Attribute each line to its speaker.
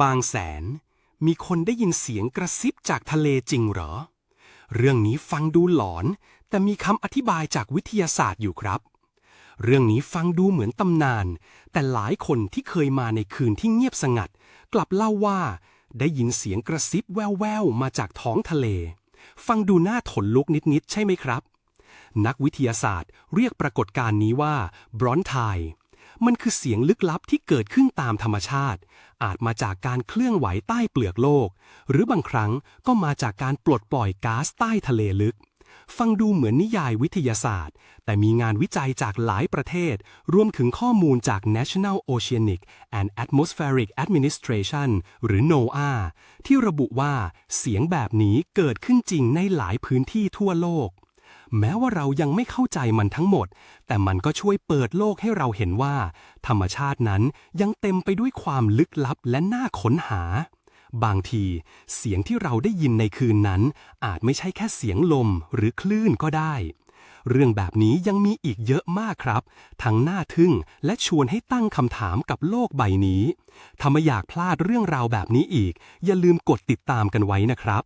Speaker 1: บางแสน มีคนได้ยินเสียงกระซิบจากทะเลจริงเหรอ เรื่องนี้ฟังดูหลอน แต่มีคำอธิบายจากวิทยาศาสตร์อยู่ครับ เรื่องนี้ฟังดูเหมือนตำนาน แต่หลายคนที่เคยมาในคืนที่เงียบสงัด กลับเล่าว่า ได้ยินเสียงกระซิบแว่วๆมาจากท้องทะเล ฟังดูน่าขนลุกนิดๆใช่ไหมครับ นักวิทยาศาสตร์เรียกปรากฏการณ์นี้ว่าบรอนไท มันคือเสียงลึกลับที่เกิดขึ้นตามธรรมชาติ อาจมาจากการเคลื่อนไหวใต้เปลือกโลก หรือบางครั้งก็มาจากการปลดปล่อยก๊าซใต้ทะเลลึก ฟังดูเหมือนนิยายวิทยาศาสตร์ แต่มีงานวิจัยจากหลายประเทศ รวมถึงข้อมูลจาก National Oceanic and Atmospheric Administration หรือ NOAA ที่ระบุว่าเสียงแบบนี้เกิดขึ้นจริงในหลายพื้นที่ทั่วโลก แม้ว่าเรายังไม่เข้าใจมันทั้งหมด แต่มันก็ช่วยเปิดโลกให้เราเห็นว่า ธรรมชาตินั้นยังเต็มไปด้วยความลึกลับและน่าค้นหา บางทีเสียงที่เราได้ยินในคืนนั้น อาจไม่ใช่แค่เสียงลมหรือคลื่นก็ได้ เรื่องแบบนี้ยังมีอีกเยอะมากครับ ทั้งน่าทึ่งและชวนให้ตั้งคำถามกับโลกใบนี้ถ้าไม่อยากพลาดเรื่องราวแบบนี้อีก อย่าลืมกดติดตามกันไว้นะครับ